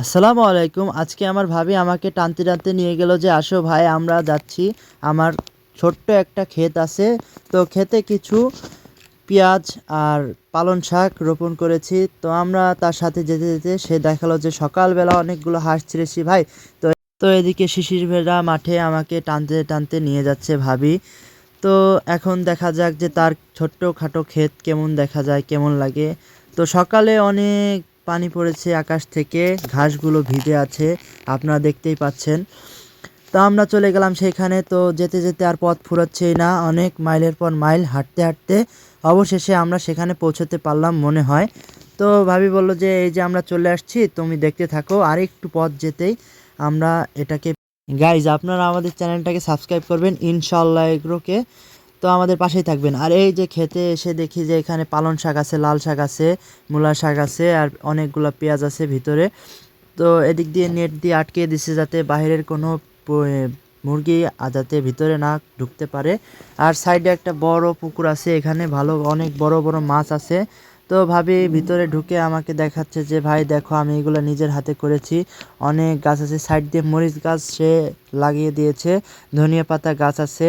আসসালামু আলাইকুম। আজকে আমার ভাবি আমাকে টানতে টানতে নিয়ে গেল যে, আসো ভাই, আমরা যাচ্ছি। আমার ছোট্ট একটা ক্ষেত আছে। তো ক্ষেতে কিছু পেঁয়াজ আর পালন শাক রোপণ করেছি। তো আমরা তার সাথে যেতে যেতে সে দেখাল যে, সকালবেলা অনেকগুলো হাঁস ছেড়েছি ভাই। তো তো এদিকে শিশির ভেড়া মাঠে আমাকে টানতে টানতে নিয়ে যাচ্ছে ভাবি। তো এখন দেখা যাক যে, তার ছোট্ট খাটো ক্ষেত কেমন দেখা যায়, কেমন লাগে। তো সকালে অনেক পানি পড়েছে আকাশ থেকে, ঘাসগুলো ভিজে আছে, আপনারা দেখতেই পাচ্ছেন। তো আমরা চলে গেলাম সেখানে তো যেতে যেতে আর পথ ফুরাচ্ছেই না, অনেক মাইলের পর মাইল হাঁটতে হাঁটতে অবশেষে আমরা সেখানে পৌঁছতে পারলাম মনে হয়। তো ভাবি বলল যে, এই যে আমরা চলে আসছি, তুমি দেখতে থাকো, আর একটু পথ যেতেই আমরা এটাকে গাইজ আপনারা আমাদের চ্যানেলটাকে সাবস্ক্রাইব করবেন ইনশাল্লাহ এগুলোকে। তো আমাদের পাশেই থাকবেন। আর এই যে খেতে এসে দেখি যে এখানে পালন শাক আছে, লাল শাক আছে মূলা শাক আছে, আর অনেকগুলো পেঁয়াজ আছে ভিতরে। তো এদিক দিয়ে নেট দিয়ে আটকে দিছে যাতে বাইরের কোনো মুরগি যাতে ভিতরে না ঢুকতে পারে। আর সাইডে একটা বড় পুকুর আছে, এখানে ভালো, অনেক বড় বড় মাছ আছে। তো ভাবি ভিতরে ঢুকে আমাকে দেখাচ্ছে যে, ভাই, দেখো, আমি এগুলো নিজের হাতে করেছি। অনেক গাছ আছে, সাইড দিয়ে মরিচ গাছ সে লাগিয়ে দিয়েছে, ধনিয়া পাতা গাছ আছে।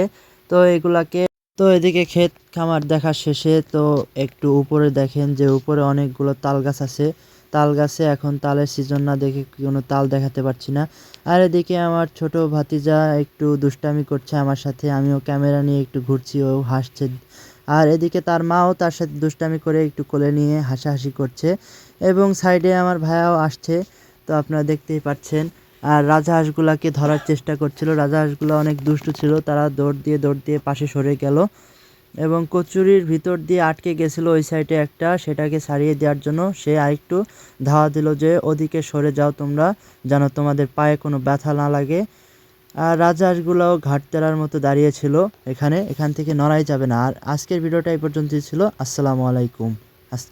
তো এগুলাকে তো এদিকে ক্ষেত খামার দেখা শেষে। তো একটু উপরে দেখেন যে উপরে অনেকগুলো তাল গাছ আছে। তাল গাছে এখন তালের সিজন না দেখে কোনো তাল দেখাতে পারছি না। আর এদিকে আমার ছোট ভাতিজা একটু দুষ্টামি করছে আমার সাথে। আমিও ক্যামেরা নিয়ে একটু ঘুরছি, ও হাসছে। আর এদিকে তার মাও তার সাথে দুষ্টামি করে একটু কোলে নিয়ে হাসাহাসি করছে। এবং সাইডে আমার ভাইয়াও আসছে, তো আপনারা দেখতেই পাচ্ছেন। আর রাজহাঁসগুলাকে ধরার চেষ্টা করছিল। রাজহাঁসগুলো অনেক দুষ্টু ছিল। তারা দৌড় দিয়ে দৌড় দিয়ে পাশে সরে গেল এবং কচুরির ভিতর দিয়ে আটকে গেছিল ওই সাইডে একটা। সেটাকে ছাড়িয়ে দেওয়ার জন্য সে আরেকটু ধাওয়া দিল যে, ওদিকে সরে যাও তোমরা, যেন তোমাদের পায়ে কোনো ব্যথা না লাগে। আর রাজহাঁসগুলোও ঘাট তেরার মতো দাঁড়িয়েছিল এখানে। এখান থেকে নড়াই যাবে না। আর আজকের ভিডিওটা এই পর্যন্তই ছিল। আসসালামু আলাইকুম। আস